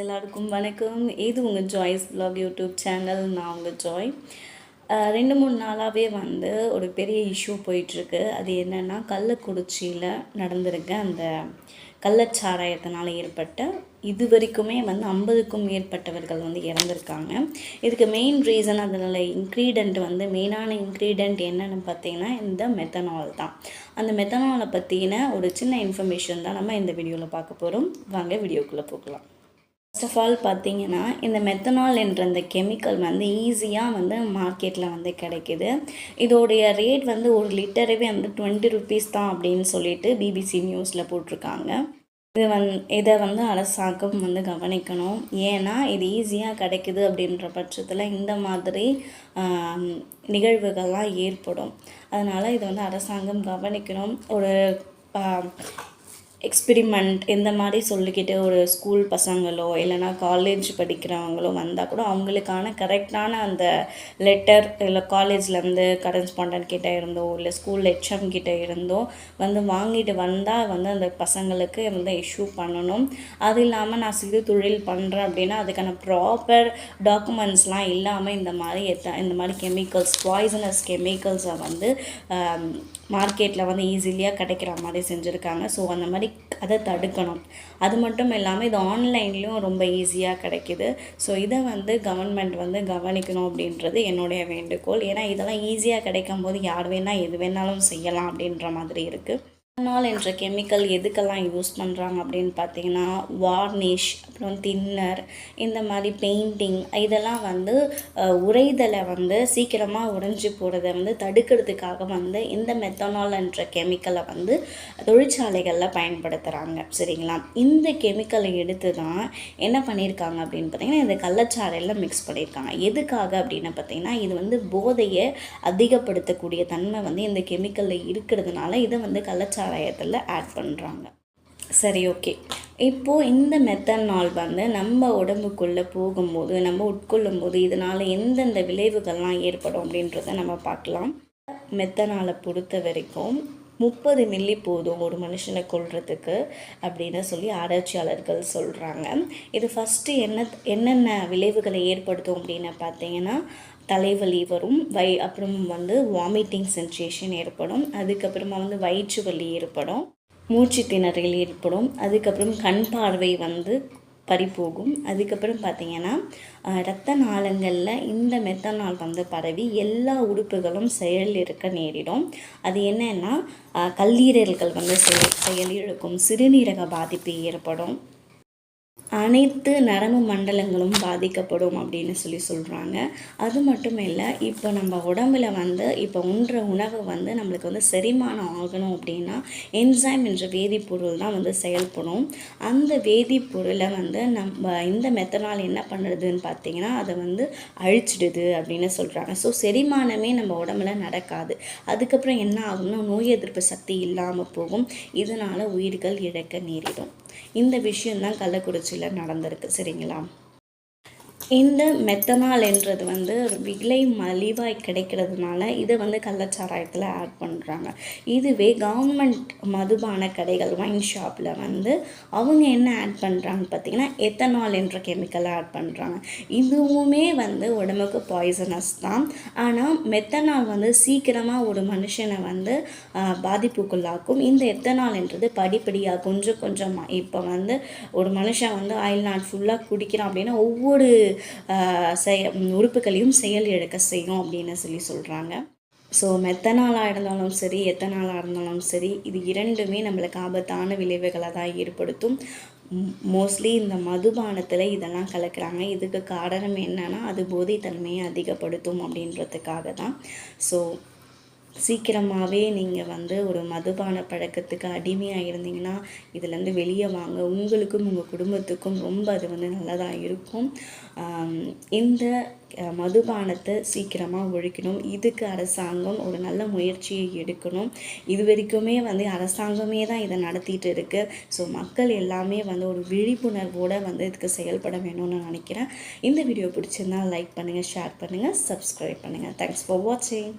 எல்லாருக்கும் வணக்கம். இது உங்கள் ஜாய்ஸ் பிளாக் யூடியூப் சேனல் நான் உங்கள் ஜாய் ரெண்டு மூணு நாளாகவே வந்து ஒரு பெரிய இஷ்யூ போயிட்டுருக்கு. அது என்னென்னா கள்ளக்குறிச்சியில் நடந்திருக்க அந்த கள்ளச்சாராயத்தினால் ஏற்பட்ட இது வரைக்குமே வந்து ஐம்பதுக்கும் மேற்பட்டவர்கள் வந்து இறந்துருக்காங்க. இதுக்கு மெயின் ரீசன் அதனால் இன்க்ரீடண்ட் வந்து மெயினான இன்க்ரீடண்ட் என்னென்னு பார்த்தீங்கன்னா இந்த மெத்தனால் தான். அந்த மெத்தனாலை பற்றின ஒரு சின்ன இன்ஃபர்மேஷன் தான் நம்ம இந்த வீடியோவில் பார்க்க போகிறோம் வாங்க வீடியோக்குள்ளே போகலாம். ஃபர்ஸ்ட் ஆஃப் ஆல் பார்த்தீங்கன்னா இந்த மெத்தனால் என்ற இந்த கெமிக்கல் வந்து ஈஸியாக வந்து மார்க்கெட்டில் வந்து கிடைக்குது. இதோடைய ரேட் வந்து ஒரு லிட்டரவே வந்து டுவெண்ட்டி ருபீஸ் தான் அப்படின்னு சொல்லிட்டு பிபிசி நியூஸில் போட்டிருக்காங்க. இது வந் இதை வந்து அரசாங்கம் வந்து கவனிக்கணும். ஏன்னா இது ஈஸியாக கிடைக்குது அப்படின்ற பட்சத்தில் இந்த மாதிரி நிகழ்வுகள்லாம் ஏற்படும். அதனால் இதை வந்து அரசாங்கம் கவனிக்கணும். ஒரு எக்ஸ்பிரிமெண்ட் இந்த மாதிரி சொல்லிக்கிட்டு ஒரு ஸ்கூல் பசங்களோ இல்லைனா காலேஜ் படிக்கிறவங்களோ வந்தால் கூட அவங்களுக்கான கரெக்டான அந்த லெட்டர் இல்லை காலேஜ்லேருந்து கரஸ்பாண்டன்ட் கிட்டே இருந்தோ இல்லை ஸ்கூல் ஹெச்எம் கிட்ட இருந்தோ வந்து வாங்கிட்டு வந்தால் வந்து அந்த பசங்களுக்கு வந்து இஷ்யூ பண்ணணும். அது இல்லாமல் நான் சிறு தொழில் பண்ணுறேன் அப்படின்னா அதுக்கான ப்ராப்பர் டாக்குமெண்ட்ஸ்லாம் இல்லாமல் இந்த மாதிரி எத்த இந்த மாதிரி கெமிக்கல்ஸ் பாய்சனஸ் கெமிக்கல்ஸை வந்து மார்க்கெட்டில் வந்து ஈஸிலியாக கிடைக்கிற மாதிரி செஞ்சுருக்காங்க. ஸோ அந்த மாதிரி அதை தடுக்கணும். அது மட்டும் இல்லாமல் இது ஆன்லைன்லேயும் ரொம்ப ஈஸியாக கிடைக்கிது. ஸோ இதை வந்து கவர்மெண்ட் வந்து கவனிக்கணும் அப்படின்றது என்னுடைய வேண்டுகோள். ஏன்னா இதெல்லாம் ஈஸியாக கிடைக்கும் போது யார் வேணால் எது வேணாலும் செய்யலாம் அப்படின்ற மாதிரி இருக்குது நாள் என்ற கெமிக்கல் எதுக்கெல்லாம் யூஸ் பண்ணுறாங்க அப்படின்னு பார்த்தீங்கன்னா வார்னிஷ் அப்புறம் தின்னர் இந்த மாதிரி பெயிண்டிங் இதெல்லாம் வந்து உறைதலை வந்து சீக்கிரமாக உறைஞ்சி போகிறத வந்து தடுக்கிறதுக்காக வந்து இந்த மெத்தனால் என்ற கெமிக்கலை வந்து தொழிற்சாலைகளில் பயன்படுத்துகிறாங்க சரிங்களா? இந்த கெமிக்கலை எடுத்து தான் என்ன பண்ணியிருக்காங்க அப்படின்னு பார்த்தீங்கன்னா இந்த கள்ளச்சாறையில் மிக்ஸ் பண்ணியிருக்காங்க. எதுக்காக அப்படின்னு பார்த்தீங்கன்னா இது வந்து போதையை அதிகப்படுத்தக்கூடிய தன்மை வந்து இந்த கெமிக்கலில் இருக்கிறதுனால இதை வந்து கள்ளச்சாராயத்தில் ஆட் பண்ணுறாங்க சரி ஓகே இப்போது இந்த மெத்தனால் வந்து நம்ம உடம்புக்குள்ளே போகும்போது நம்ம உட்கொள்ளும் போது இதனால் எந்தெந்த விளைவுகள்லாம் ஏற்படும் அப்படின்றத நம்ம பார்க்கலாம். மெத்தனாலை பொறுத்த வரைக்கும் முப்பது மில்லி போதும் ஒரு மனுஷனை கொள்றதுக்கு அப்படின்னு சொல்லி ஆராய்ச்சியாளர்கள் சொல்கிறாங்க இது ஃபஸ்ட்டு என்ன என்னென்ன விளைவுகளை ஏற்படுத்தும் அப்படின்னு பார்த்தீங்கன்னா தலைவலி வரும். வை அப்புறம் வந்து வாமிட்டிங் சென்சேஷன் ஏற்படும். அதுக்கப்புறமா வந்து வயிற்று வலி ஏற்படும். மூச்சு திணறல் ஏற்படும். அதுக்கப்புறம் கண் பார்வை வந்து பறிபோகும். அதுக்கப்புறம் பார்த்தீங்கன்னா இரத்த நாளங்களில் இந்த மெத்தனால் வந்து பரவி எல்லா உறுப்புகளும் செயல் இருக்க நேரிடும். அது என்னென்னா கல்லீரல்கள் வந்து செயல் செயலிழக்கும். சிறுநீரக பாதிப்பு ஏற்படும். அனைத்து நரம்பு மண்டலங்களும் பாதிக்கப்படும் அப்படின்னு சொல்லி சொல்கிறாங்க அது மட்டும் இல்லை இப்போ நம்ம உடம்புல வந்து இப்போ உண்ற உணவு வந்து நம்மளுக்கு வந்து செரிமானம் ஆகணும் அப்படின்னா என்சைம் என்ற வேதிப்பொருள் தான் வந்து செயல்படும். அந்த வேதிப்பொருளை வந்து நம்ம இந்த மெத்தனால் என்ன பண்ணுறதுன்னு பார்த்தீங்கன்னா அதை வந்து அழிச்சிடுது அப்படின்னு சொல்கிறாங்க ஸோ செரிமானமே நம்ம உடம்புல நடக்காது. அதுக்கப்புறம் என்ன ஆகும்னா நோய் எதிர்ப்பு சக்தி இல்லாமல் போகும். இதனால் உயிர்கள் இழக்க நேரிடும். இந்த விஷயம்தான் கள்ளக்குறிச்சியில் நடந்திருக்கு சரிங்களா? இந்த மெத்தனால் என்றது வந்து ஒரு விலை மலிவாய் கிடைக்கிறதுனால இதை வந்து கள்ளச்சாராயத்தில் ஆட் பண்ணுறாங்க இதுவே கவர்மெண்ட் மதுபான கடைகள் வைன் ஷாப்பில் வந்து அவங்க என்ன ஆட் பண்ணுறாங்க பார்த்தீங்கன்னா எத்தனால் என்ற கெமிக்கலை ஆட் பண்ணுறாங்க இதுவுமே வந்து உடம்புக்கு பாய்சனஸ் தான். ஆனால் மெத்தனால் வந்து சீக்கிரமாக ஒரு மனுஷனை வந்து பாதிப்புக்குள்ளாக்கும். இந்த எத்தனால் என்றது படிப்படியாக கொஞ்சம் கொஞ்சமாக இப்போ வந்து ஒரு மனுஷன் வந்து ஆயில் நாட் ஃபுல்லாக குடிக்கிறான் அப்படின்னா ஒவ்வொரு செய உறுப்புகளையும் செயல் இழக்க செய்யும் அப்படின்னு சொல்லி சொல்கிறாங்க ஸோ மெத்தனாலாக இருந்தாலும் சரி எத்தனாலாக இருந்தாலும் சரி இது இரண்டுமே நம்மளுக்கு ஆபத்தான விளைவுகளை தான் ஏற்படுத்தும். மோஸ்ட்லி இந்த மதுபானத்தில் இதெல்லாம் கலக்கிறாங்க. இதுக்கு காரணம் என்னென்னா அது போதைத்தன்மையை அதிகப்படுத்தும் அப்படின்றதுக்காக தான் ஸோ சீக்கிரமாகவே நீங்கள் வந்து ஒரு மதுபான பழக்கத்துக்கு அடிமையாக இருந்தீங்கன்னா இதுலேருந்து வெளியே வாங்க. உங்களுக்கும் உங்கள் குடும்பத்துக்கும் ரொம்ப அது வந்து நல்லதாக இருக்கும். இந்த மதுபானத்தை சீக்கிரமாக ஒழிக்கணும். இதுக்கு அரசாங்கம் ஒரு நல்ல முயற்சியை எடுக்கணும். இது வரைக்குமே வந்து அரசாங்கமே தான் இதை நடத்திட்டு இருக்கு. ஸோ மக்கள் எல்லாமே வந்து ஒரு விழிப்புணர்வோடு வந்து இதுக்கு செயல்பட வேணும்னு நான் நினைக்கிறேன். இந்த வீடியோ பிடிச்சிருந்தா லைக் பண்ணுங்கள் ஷேர் பண்ணுங்கள் சப்ஸ்கிரைப் பண்ணுங்கள் தேங்க்ஸ் ஃபார் வாட்சிங்